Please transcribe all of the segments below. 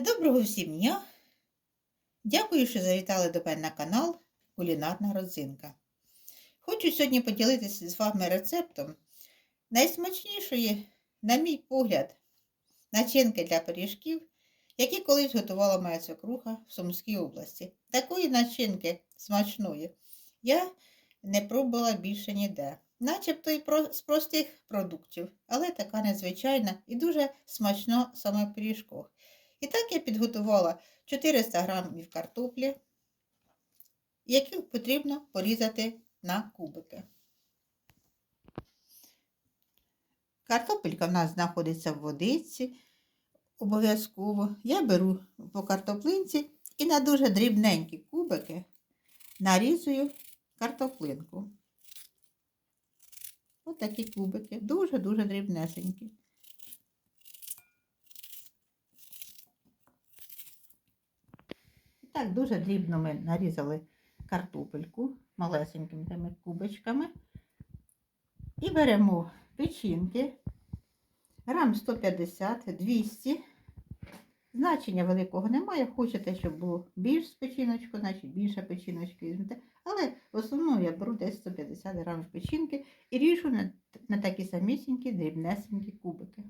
Доброго всім дня! Дякую, що завітали до мене на канал Кулінарна родзинка. Хочу сьогодні поділитися з вами рецептом найсмачнішої, на мій погляд, начинки для пиріжків, які колись готувала моя свекруха в Сумській області. Такої начинки смачної я не пробувала більше ніде. Начебто і з простих продуктів, але така незвичайна і дуже смачно саме в пиріжках. І так я підготувала 400 грамів картоплі, які потрібно порізати на кубики. Картопелька в нас знаходиться в водиці. Обов'язково я беру по картоплинці і на дуже дрібненькі кубики нарізую картоплинку. Ось такі кубики, дуже-дуже дрібнесенькі. Так, дуже дрібно ми нарізали картопельку малесенькими кубочками. І беремо печінки, грам 150-200. Значення великого немає. Хочете, щоб було більш з печіночку, значить більше печіночки візьмете. Але в основному я беру десь 150 грамів печінки і ріжу на, на такі самісінькі дрібнесенькі кубики.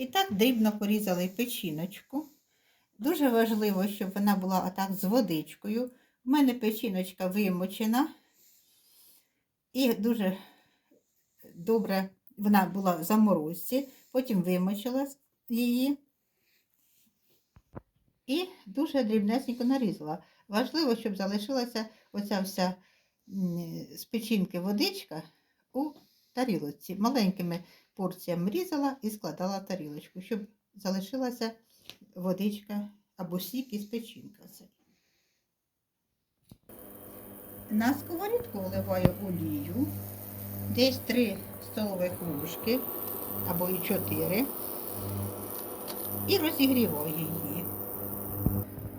І так дрібно порізали печіночку. Дуже важливо, щоб вона була отак з водичкою. У мене печіночка вимочена. І дуже добре вона була в заморозці, потім вимочила її і дуже дрібнесенько нарізала. Важливо, щоб залишилася оця вся з печінки водичка у тарілочці. Маленькими порціями різала і складала тарілочку, щоб залишилася водичка або сік із печінка. На сковорідку вливаю олію, десь 3 столових ложки або і 4, і розігріваю її.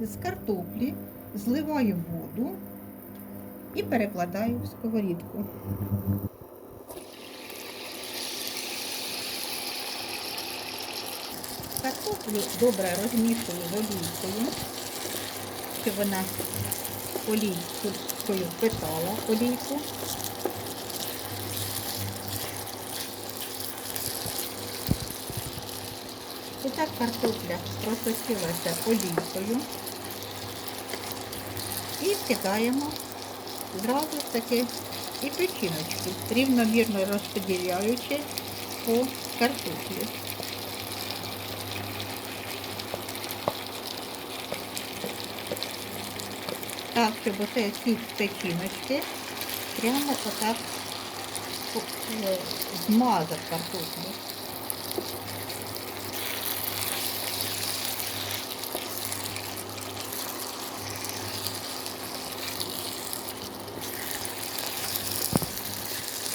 З картоплі зливаю воду і перекладаю в сковорідку. Картоплю добре розмішую олійкою, щоб вона олійкою впитала олійку. І так картопля просочилася олійкою. І кидаємо зразу таки і печіночки, рівномірно розподіляючи по картоплі. Так, щоб оцей сік печіночки прямо отак е, змазав картоплю.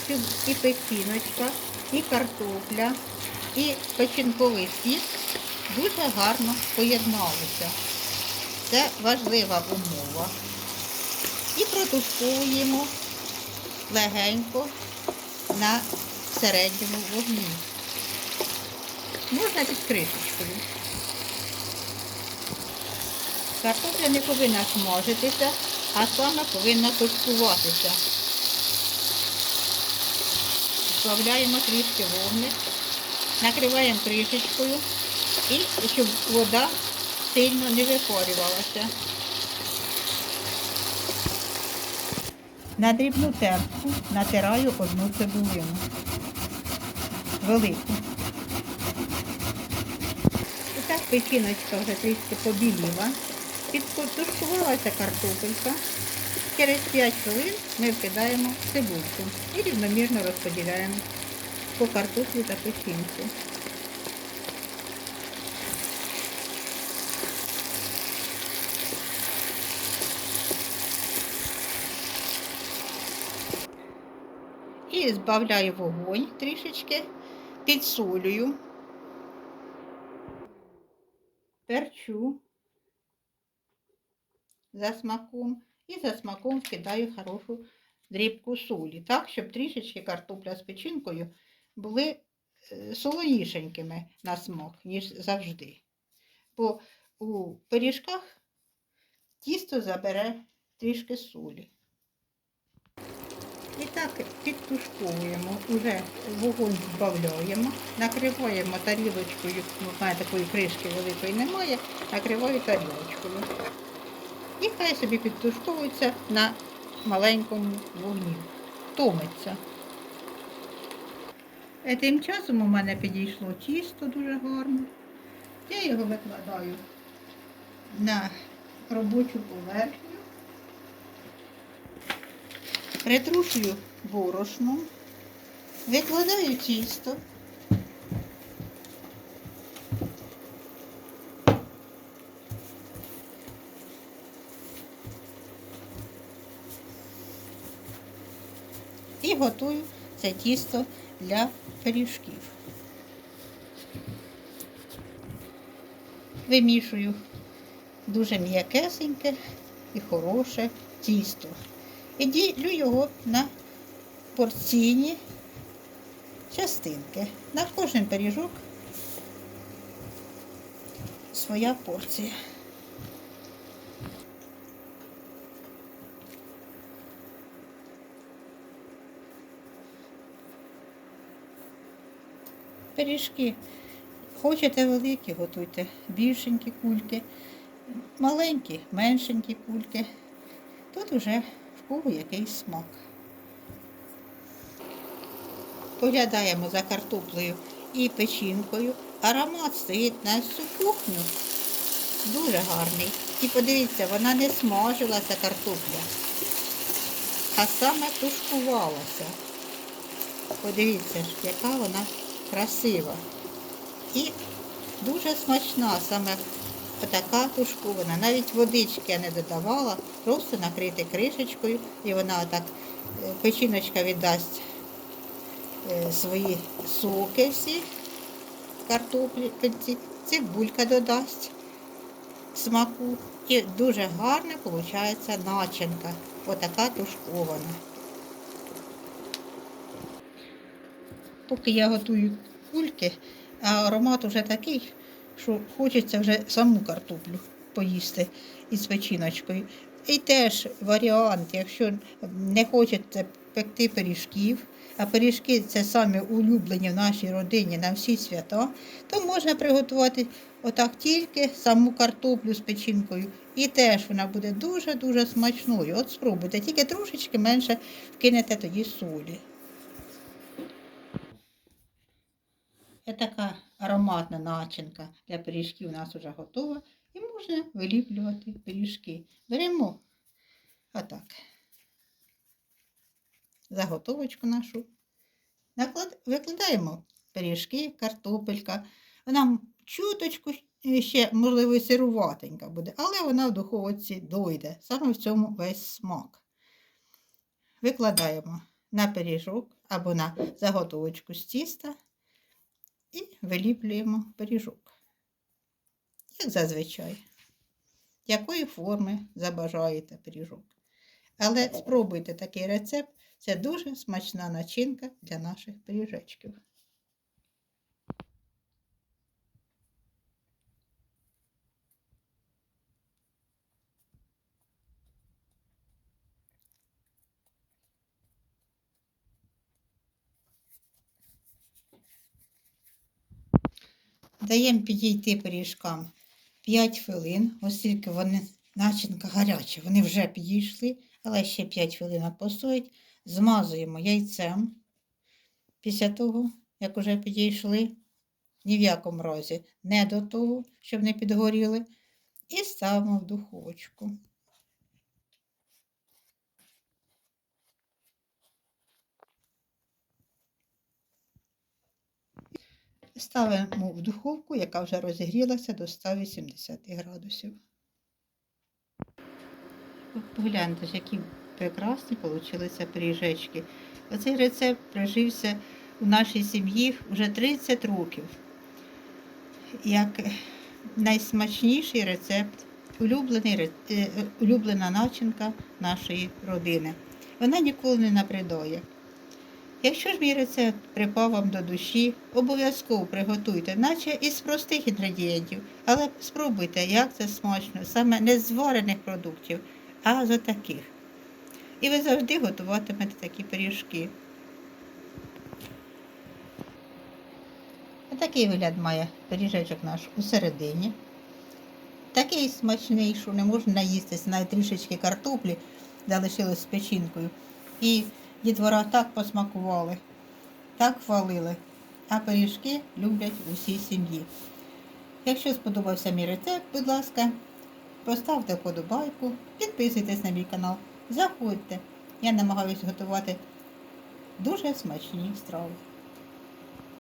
Щоб і печіночка, і картопля, і печінковий сік дуже гарно поєдналися. Це важлива умова. І протушковуємо легенько на середньому вогні. Можна під кришечкою. Картопля не повинна смажитися, а саме повинна тушкуватися. Збавляємо трішки вогник, накриваємо кришечкою і щоб вода сильно не випарювалася. На дрібну терку натираю одну цибулину. Велику. І так печіночка вже трішки побіліла. Підтушкувалася картопелька. Через 5 хвилин ми вкидаємо цибульку і рівномірно розподіляємо по картоплі та печінці. І збавляю вогонь трішечки, підсолюю, перчу за смаком І за смаком вкидаю хорошу дрібку солі, так, щоб трішечки картопля з печінкою були е, солонішенькими на смак, ніж завжди. Бо у пиріжках тісто забере трішки солі. І так підтушковуємо, уже вогонь збавляємо, накриваємо тарілочкою, ну, мене такої кришки великої немає, накриваю тарілочкою. І хай собі підтушковується на маленькому вогні. Томиться. Е, Тим часом у мене підійшло тісто дуже гарно. Я його викладаю на робочу поверхню. Притрушую борошном, викладаю тісто. І готую це тісто для пиріжків. Вимішую дуже м'якесеньке і хороше тісто. І ділю його на порційні частинки. На кожен пиріжок своя порція. Пиріжки. Хочете великі, готуйте більшенькі кульки, маленькі, меншенькі кульки. Тут уже кого якийсь смак. Поглядаємо за картоплею і печінкою. Аромат стоїть на всю кухню. Дуже гарний. І подивіться, вона не смажилася картопля, а саме тушкувалася. Подивіться яка вона красива. І дуже смачна саме така тушкована. Навіть водички я не додавала, просто накрити кришечкою і вона отак, е, печіночка віддасть е, свої соки всі картоплі, цибулька додасть смаку. І дуже гарна виходить начинка. Отака тушкована. Поки я готую кульки, а аромат вже такий, що хочеться вже саму картоплю поїсти із печіночкою. І теж варіант, якщо не хочете пекти пиріжків, а пиріжки це самі улюблені в нашій родині на всі свята, то можна приготувати отак тільки саму картоплю з печінкою. І теж вона буде дуже-дуже смачною. От спробуйте, тільки трошечки менше вкинете тоді солі. Така ароматна начинка для пиріжків у нас вже готова. І можна виліплювати пиріжки. Беремо отак. Заготовочку нашу. Наклад... Викладаємо пиріжки, картопелька. Вона чуточку ще, можливо, сируватенька буде, але вона в духовці дойде. Саме в цьому весь смак. Викладаємо на пиріжок або на заготовочку з тіста і виліплюємо пиріжок. Як зазвичай, якої форми забажаєте пиріжок. Але спробуйте такий рецепт, це дуже смачна начинка для наших пиріжечків. Даємо підійти пиріжкам 5 хвилин, оскільки вони начинка гаряча, вони вже підійшли, але ще 5 хвилин постоять. Змазуємо яйцем після того, як вже підійшли. Ні в якому разі не до того, щоб не підгоріли. І ставимо в духовочку. Ставимо в духовку, яка вже розігрілася до 180 градусів. Погляньте, які прекрасні получилися пиріжечки. Оцей рецепт прожився у нашій сім'ї вже 30 років. Як найсмачніший рецепт улюблений, е, е, улюблена начинка нашої родини. Вона ніколи не набридає. Якщо ж мій рецепт припав вам до душі, обов'язково приготуйте, наче із простих інгредієнтів, але спробуйте, як це смачно, саме не з зварених продуктів, а з таких. І ви завжди готуватимете такі пиріжки. Такий вигляд має пиріжечок наш у середині. Такий смачний, що не можна наїстися, навіть трішечки картоплі залишилось з печінкою. І дітвора так посмакували, так хвалили. А пиріжки люблять усі сім'ї. Якщо сподобався мій рецепт, будь ласка, поставте вподобайку, підписуйтесь на мій канал, заходьте. Я намагаюся готувати дуже смачні страви.